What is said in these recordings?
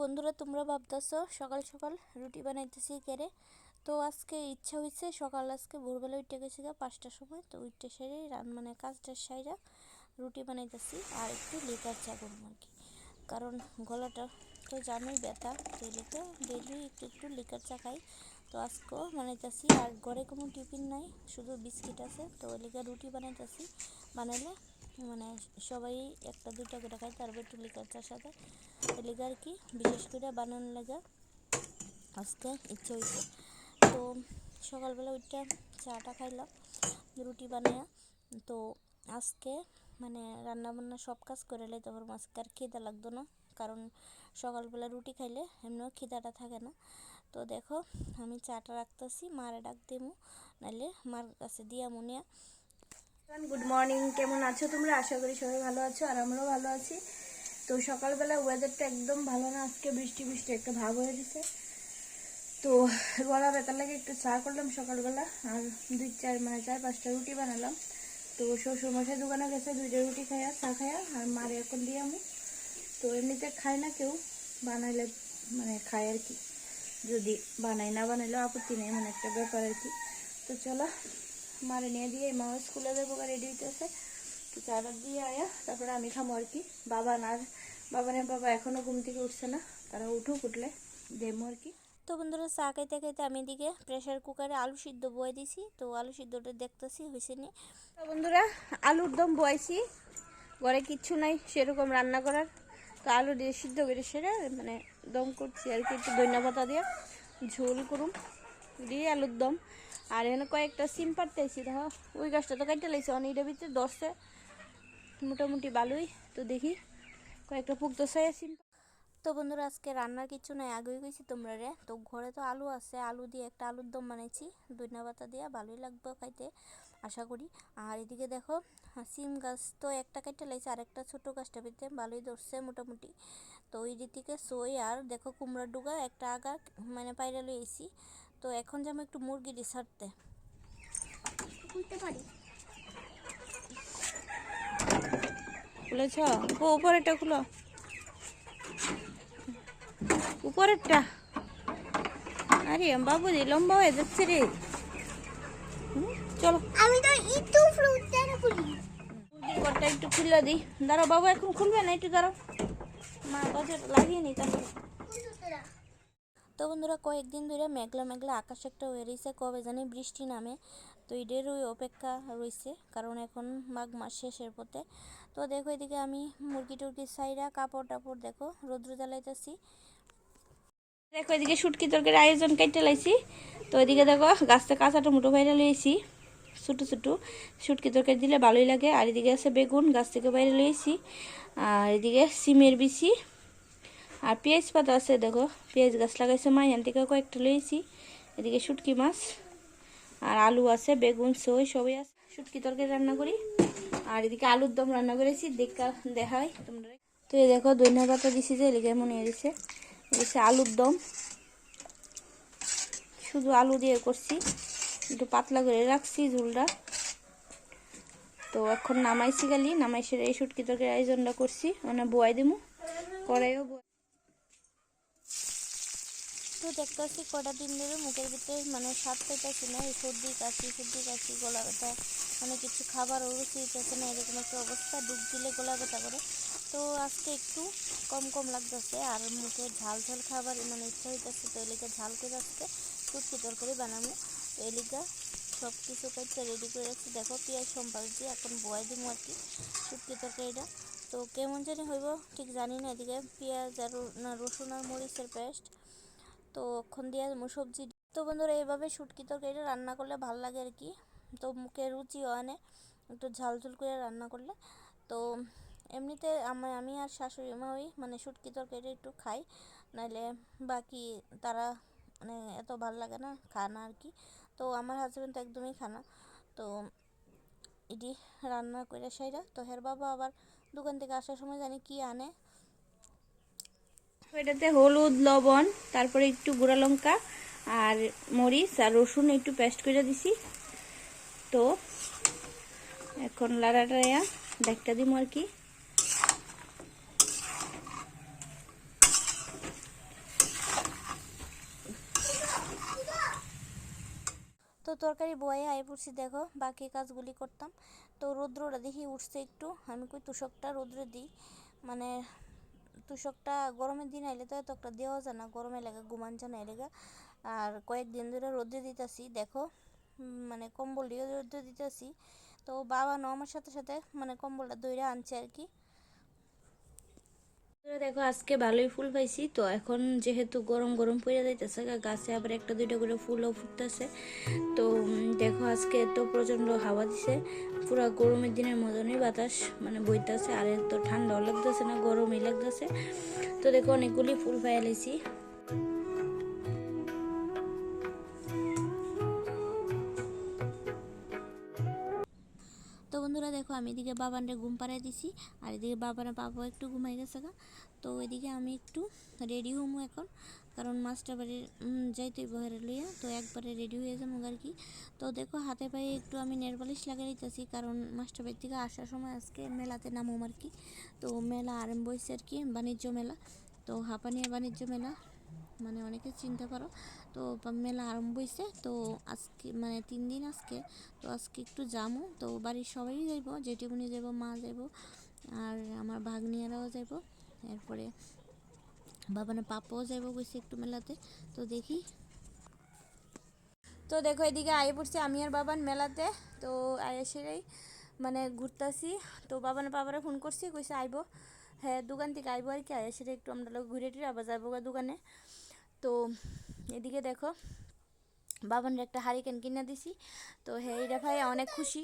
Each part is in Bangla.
বন্ধুরা, তোমরা ভাবতেছ সকাল সকাল রুটি বানাইতেছি কেরে তো আজকে ইচ্ছা হয়েছে সকাল আজকে ভোরবেলা উঠে গেছি গা পাঁচটার সময়। তো উঠতে সেরে রান মানে কাজটা সাইরা রুটি বানাইতেছি আর একটু লিকার চা করব আর কি। কারণ গলাটা তো জানোই ব্যথা ডেলিতে ডেলি একটু একটু লিকার চা খাই। তো আজকেও বানাইতেছি আর ঘরে কোনো টিফিন নাই, শুধু বিস্কিট আছে। তো লিকার রুটি বানাইতেছি। বানাইলে মানে সবাই একটা, দুইটা করে খায় তারপর একটু লিকার চার সাথে। লিগা আর কি, বিশেষ করে বানানোর লেগা আজকে ইচ্ছে হয়েছে তো সকালবেলা ওইটা চাটা খাইলাম, রুটি বানিয়ে। তো আজকে মানে রান্না বান্না সব কাজ করে লাই তারপর আজকে আর খিদা লাগতো না। কারণ সকালবেলা রুটি খাইলে এমনিও খিদাটা থাকে না। তো দেখো, আমি চাটা রাখতেছি, মারে ডাক দেবো নাহলে মার কাছে দিয়া মনিয়া গুড মর্নিং কেমন আছো তোমরা? আশা করি সবাই ভালো আছো আর আমরাও ভালো আছি। তো সকালবেলা ওয়েদারটা একদম ভালো না, আজকে বৃষ্টি বৃষ্টি, একটা ভাব হয়ে গেছে। তো গলা ব্যথার লাগে, একটু চা করলাম সকালবেলা, আর দুই চার মানে চার পাঁচটা রুটি বানালাম। তো শ্বশুর মশাই দোকানে গেছে, দুইটা রুটি খাইয়া, চা খাইয়া, আর মারে এখন দিয়ে আমি। তো এমনিতে খায় না কেউ, বানাইলে মানে খায় আর কি। যদি বানাই না বানাইলেও আপত্তি নেই মানে একটা ব্যাপার আর কি। তো চলো মারে নিয়ে দিয়ে মা স্কুলে যাব রেডি হইতেছে। তো চাটা দিয়ে আয়া তারপরে আমি খামো আর কি। বাবা না বাবানের বাবা এখনও ঘুম থেকে উঠছে না। তারা উঠুক উঠলে দেবো আর কি। তো বন্ধুরা চা খাইতে খাইতে আমি এদিকে প্রেশার কুকারে আলু সিদ্ধ বয়ে দিছি। তো আলু সিদ্ধটা দেখতেছি হয়েছে নি। তো বন্ধুরা আলুর দম বয়েছি। ঘরে কিচ্ছু নাই সেরকম রান্না করার। তো আলু দিয়ে সিদ্ধ করে সেরে মানে দম করছি আর কি একটু পাতা দিয়ে ঝোল করুম। দিয়ে আলুর দম। আর এখানে কয়েকটা সিম পারতেছি দেখো। ওই গাছটা তো কাটতে লাগছে অনেকটা ভিতরে দশটা মোটামুটি ভালোই, তো দেখি কয়েকটা পুক পুকতেছে সিম তো বন্ধুরা, আজকে রান্নার কিছু নাই, আগেই গেছি তোমরা রে। তো ঘরে তো আলু আছে, আলু দিয়ে একটা আলুর দম বানাইছি দইনা পাতা দিয়ে ভালোই লাগবে খাইতে, আশা করি। আর এদিকে দেখো, সিম গাছ তো একটা কেটে লাগছে আর একটা ছোটো গাছটা পেতে ভালোই ধরছে মোটামুটি। তো ওই দিকে সই আর দেখো কুমড়ার ডুগা, একটা আগা মানে পায়রা লইছি তো এখন যাব একটু মুরগিটি ছাড়তে খুলতে পারি? খুলেছ? ও উপরেরটা খুলো। উপরেরটা? আরে বাবুজি লম্বা হয়ে যাচ্ছে রে। চলো। আমি তো একটু ঘরটা একটু খুলে দিই। দাঁড়াও বাবু এখন খুলবে না? একটু দাঁড়াও। মা বাজার লাগিয়ে নি তারপরে তো বন্ধুরা কয়েকদিন ধরে মেঘলা মেঘলা আকাশ একটা হয়ে রয়েছে, কবে জানি বৃষ্টি নামে। তো এদের ওই অপেক্ষা রয়েছে, কারণ এখন মাঘ মাস শেষের পথে। তো দেখো এদিকে আমি মুরগি টুরগি সাইরা কাপড় টাপড় দেখো, রৌদ্র জ্বালাইতেছি। দেখো এদিকে শুটকি তরকারির আয়োজন কেটে লাইছি। তো এদিকে দেখো গাছটা কাঁচা টমেটো বাইরে লইছি, ছোটো ছোটো। শুটকি তরকারি দিলে ভালোই লাগে। আর এদিকে আছে বেগুন, গাছ থেকে বাইরে লইছি। আর এদিকে সিমের বিচি। আর পেঁয়াজ পাতা আছে, দেখো। পেঁয়াজ গাছ লাগাইছে মাইয়ান থেকে কয়েকটা লইছি এদিকে শুটকি মাছ, আর আলু আছে, বেগুন, সই সবই আছে। শুটকি তরকারি রান্না করি, আর এদিকে আলুর দম রান্না করেছি, দেখা, দেখাই তোমরা তো এই দেখো দৈন্য পাতা দিছি যে, এদিকে মনে হয়েছে এসে আলুর দম। শুধু আলু দিয়ে করছি, একটু পাতলা করে রাখছি ঝুলটা। তো এখন নামাইছি গালি নামাইছে এই শুটকি তরকারি আয়োজনটা করছি মানে বয়াই দিমু। কড়াইও তো দেখতেছি কটা দিন ধরে মুখের ভিতরে মানে স্বাদ পাইতেছি না, এই সর্দি, কাশি সর্দি, কাশি, গলা ব্যথা মানে কিছু খাবার রুচি হইতেছে না, এরকম একটা অবস্থা, ডুব দিলে গলা ব্যথা করে। তো আজকে একটু কম কম লাগতেছে, আর মুখে ঝাল ঝাল খাবার মানে ইচ্ছা হইতেছে, তো এলিকা ঝাল করে আজকে টুটকি তরকারি বানাবো তো এলিকা সব কিছু কাটতে রেডি করে রাখছি। দেখো, পেঁয়াজ সম্পাদ দিয়ে এখন বয়াই দিব আর কি টুটকি তরকারিটা। তো কেমন জানি হইব, ঠিক জানি না এদিকে পেঁয়াজ আর রসুন আর মরিচের পেস্ট তো ওক্ষণ দিয়ে সবজি তো বন্ধুরা, এইভাবে শুটকি তরকারিটা রান্না করলে ভালো লাগে আর কি। তো মুখে রুচি হয় না, একটু ঝাল ঝুল করে রান্না করলে। তো এমনিতে আমি আমি আর শাশুড়ি মা ওই মানে শুটকি তরকারিটা একটু খাই নাহলে বাকি তারা মানে এত ভালো লাগে না, খায় না আর কি। তো আমার হাজব্যান্ড তো একদমই খানা তো এটি রান্না করে সাইরা, তো হের বাবা আবার দোকান থেকে আসার সময় জানি কি আনে এটাতে হলুদ, লবণ, তারপরে একটু গুঁড়া লঙ্কা আর মরিচ আর রসুন একটু পেস্ট করে দিছি। তো এখন লাড়াটা দেখটা দিব আর কি। তো তরকারি বয়ে আয় পড়ছি, দেখো, বাকি কাজগুলি করতাম। তো রৌদ্রটা দেখি উঠছে একটু, আমি কই তুষকটা রৌদ্রে দিই। মানে তুষকটা গরমের দিন আইলে তো এত একটা দেওয়া যায় না, গরমে লাগে ঘুমান যায় না এলাকা আর কয়েকদিন ধরে রোদে দিতেছি, দেখো মানে কম্বল দিয়ে রোদে দিতেছি। তো বাবা নো আমার সাথে সাথে মানে কম্বলটা দইরা আনছে আর কি। দেখো, আজকে ভালোই ফুল পাইছি। তো এখন যেহেতু গরম গরম পড়ে যাইতেছে গাছে আবার একটা দুইটা করে ফুলও ফুটতেছে। তো দেখো, আজকে এত প্রচণ্ড হাওয়া দিছে। পুরা গরমের দিনের মতনই বাতাস মানে বইতেছে, আর তো ঠান্ডাও লাগতেছে না, গরমই লাগতেছে। তো দেখো, অনেকগুলি ফুল পাইয়া লাইছি আমি এদিকে বাবানরে ঘুম পাড়াই দিছি আর এদিকে বাবারা বাবা একটু ঘুমাই গেছে গা। তো এদিকে আমি একটু রেডি হমু এখন কারণ মাস্টার বাড়ির উম, যাইতেই বহেরে লইয়া তো একবারে রেডি হয়ে যাব আর কি। তো দেখো হাতে পায়ে একটু আমি নেল পালিশ লাগাই দিতেছি কারণ মাস্টার বাড়ি থেকে আসার সময় আজকে মেলাতে নামুম আর কি। তো মেলা আরম্ভ হয়েছে আর কি বাণিজ্য মেলা। তো হাঁপানিয়া বাণিজ্য মেলা মানে অনেকে চিনতে পারো তো মেলা আরম্ভ হয়েছে তো আজকে মানে তিন দিন আজকে, তো আজকে একটু যামু। তো বাড়ির সবাই যাইব জেঠিমুনি যাইব, মা যাইব, আর আমার ভাগ্নিয়ারাও যাইব। এরপরে বাবানের পাপাও যাইব কইছে একটু মেলাতে। তো দেখি। তো দেখো এদিকে আয়ে পড়ছে আমি আর বাবান মেলাতে। তো আয়েসেরাই মানে ঘুরতাছি। তো বাবানের বাবারা ফোন করছি, কইছে আইব। হ্যাঁ দোকান থেকে আইব আর কি। আয়েসেরা একটু আমরা ঘুরে টুরে আবার যাব দোকানে। তো এদিকে দেখো বাবানের একটা হারিকেন কিনে দিছি। তো এটা ভাই, অনেক খুশি।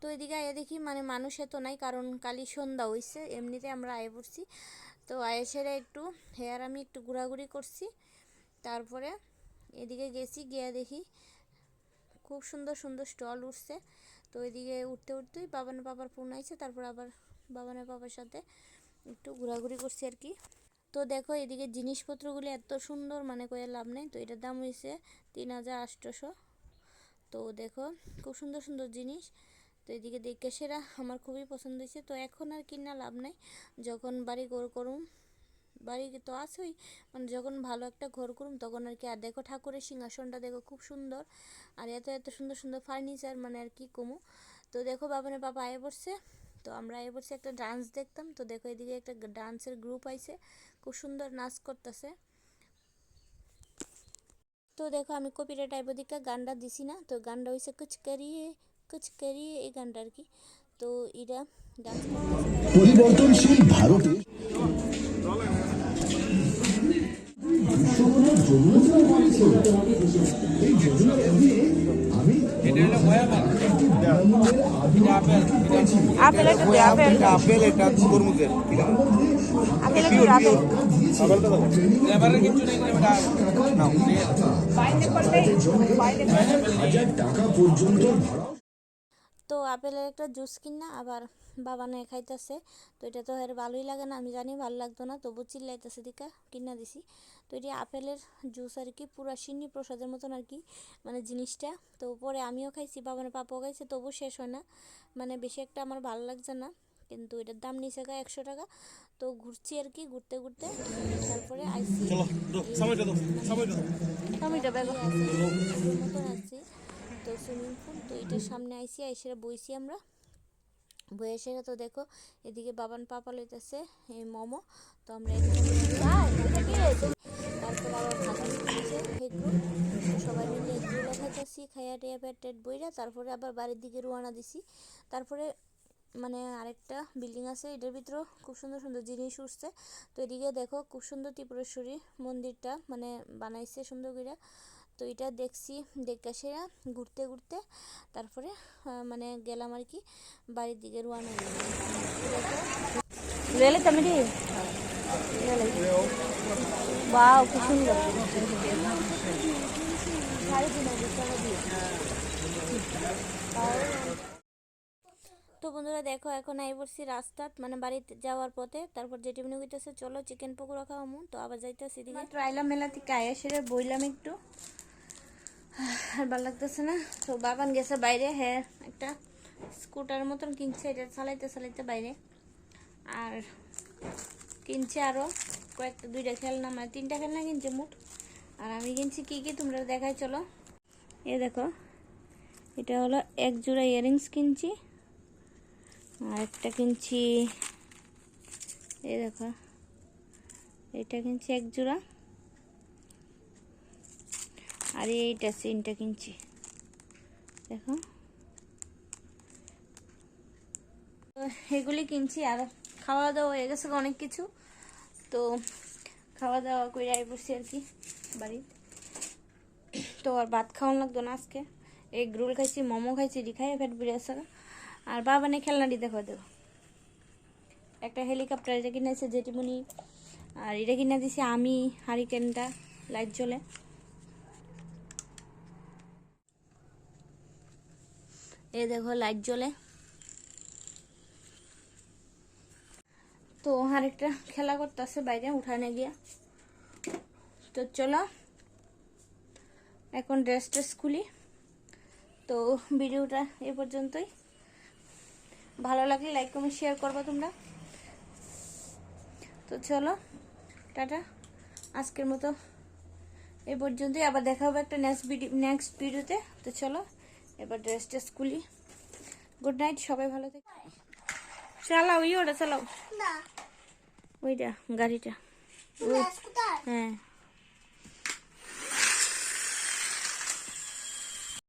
তো এদিকে আয়া দেখি মানে মানুষ এত নাই, কারণ কালি সন্ধ্যা হইছে, এমনিতে আমরা আয়ে পড়ছি। তো আয়েসেরা একটু হেয়ার আমি একটু ঘোরাঘুরি করছি। তারপরে এদিকে গেছি, গিয়ে দেখি খুব সুন্দর সুন্দর স্টল উঠছে। তো এদিকে উঠতে উঠতেই বাবানের বাবার ফোন আইছে, তারপর আবার বাবানের বাবার সাথে একটু ঘোরাঘুরি করছি আর কি। তো দেখো এদিকে জিনিসপত্রগুলি এত সুন্দর মানে কয়ে লাভ নেই। তো এটার দাম হয়েছে তিন হাজার আটশোশো তো দেখো খুব সুন্দর সুন্দর জিনিস। তো এদিকে দেখে সেরা, আমার খুবই পছন্দ হয়েছে তো এখন আর কিনা লাভ নাই। যখন বাড়ি ঘর করুম, বাড়ি তো আছেই মানে যখন ভালো একটা ঘর করুম তখন আর কি, আর দেখো ঠাকুরের সিংহাসনটা দেখো খুব সুন্দর। আর এত এত সুন্দর সুন্দর ফার্নিচার মানে আর কি কমু। তো দেখো বাবানের বাবা আয়ে পড়ছে। তো আমরা আয়ে পড়ছি একটা ডান্স দেখতাম। তো দেখো এদিকে একটা ডান্সের গ্রুপ আইছে। খুব সুন্দর নাচ করতেছে। তো দেখো আমি কপিরাইট টাইপ দিকে গানটা দিছি না, তো গানটা হয়েছে কুচ করিয়ে কুচ করিয়ে এই গানটা আর কি। তো এরা ডান্স পরিবর্তনশীল ভারতে দুঃসময়ের জন্য যা করেছে। এই যোজনাটা দিয়ে আমি একটি বিনামূল্যের আপেল একটা দে আপেল আপেল এটা আপেল একটা আপেল এবারে কিছু নেই এটা নাও হাজার টাকা পর্যন্ত ভাড়া তো আপেলের একটা জুস কিনা আবার বাবানে খাইতেছে। তো এটা তো এর ভালোই লাগে না আমি জানি ভালো লাগতো না তবু চিল্লাইতেছে দিকা কিনা দিছি। তো এটি আপেলের জুস আর কি পুরা সিন্নি প্রসাদের মতন আর কি মানে জিনিসটা। তো পরে আমিও খাইছি বাবানের পাপাও খাইছে তবু শেষ হয় না। মানে বেশি একটা আমার ভালো লাগছে না কিন্তু এটার দাম নিচে গা একশো টাকা। তো ঘুরছি আর কি ঘুরতে ঘুরতে তারপরে আইসি মতন আছে তো সুইমিং পুল তো এটার সামনে আইসি আইসে বইছি আমরা। বই এসে তো দেখো এদিকে বাবান পাপা লইতেছে এই মোমো। তো আমরা তারপর আবার ভাত সবাই মিলে এগুলো খাইতেছি খাইয়া টেয়া পেট টেট বইরা। তারপরে আবার বাড়ির দিকে রওনা দিছি। তারপরে মানে আরেকটা বিল্ডিং আছে এটার ভিতরেও খুব সুন্দর সুন্দর জিনিস উঠছে। তো এদিকে দেখো খুব সুন্দর ত্রিপুরেশ্বরী মন্দিরটা মানে বানাইছে সুন্দর করে তো এটা দেখছি দেখে সেরা ঘুরতে ঘুরতে। তারপরে মানে গেলাম আর কি বাড়ির দিকে রোয়ানা তো রেলে বাও কি সুন্দর। তো বন্ধুরা দেখো এখন আই পড়ছি রাস্তাত মানে বাড়িতে যাওয়ার পথে। তারপর যেটি মনে হইতেছে চলো চিকেন পকোড়া খাওয়ামু। তো আবার যাইতেছি দিকে আইলাম মেলা থেকে আয়া সেরে বইলাম একটু। আর ভালো লাগতেছে না। তো বাবান গেছে বাইরে হ্যাঁ একটা স্কুটার মতন কিনছে, এটা চালাইতে চালাইতে বাইরে। আর কিনছে আরও কয়েকটা, দুইটা খেলনা মানে তিনটা খেলনা কিনছে মুঠ আর আমি কিনছি কি কি, তোমরা দেখাই, চলো। এ দেখো, এটা হলো এক জোড়া ইয়ারিংস কিনছি। আর একটা কিনছি, এ দেখো, এটা কিনছি এক জোড়া। আর এইটা সিনটা কিনছি। দেখো। এগুলি কিনছি আর খাওয়া দাওয়া হয়ে গেছে অনেক কিছু। তো খাওয়া দাওয়া করে আই বসছি আর কি বাড়িতে। তো আর ভাত খাওয়ান লাগতো না আজকে। এগ রোল খাইছি, মোমো খাইছি রি খাই ফেট বিড়ে আসা আর বাবা নিয়ে খেলনাটি দেখো দেবো। একটা হেলিকপ্টার এটা কিনেছে জেঠিমুনি আর এটা কিনে দিছি আমি, হারিকেনটা, লাইট জ্বলে। এই দেখো লাইট জ্বলে। তো আরেকটা খেলা করতেছে বাইরে উঠানে গিয়া। তো চলো, এখন ড্রেস ট্রেস খুলি। তো ভিডিওটা এ পর্যন্তই। ভালো লাগলে লাইক কমেন্ট শেয়ার করব তোমরা। তো চলো, টাটা। আজকের মতো এ পর্যন্তই। আবার দেখা হবে একটা নেক্সট ভিডিও নেক্সট ভিডিওতে তো চলো। এবার ড্রেস ট্রেস খুলি। গুড নাইট সবাই ভালো থাকে। চালাও ইয়ে ওটা চালাও। না। ওইটা গাড়িটা। হ্যাঁ।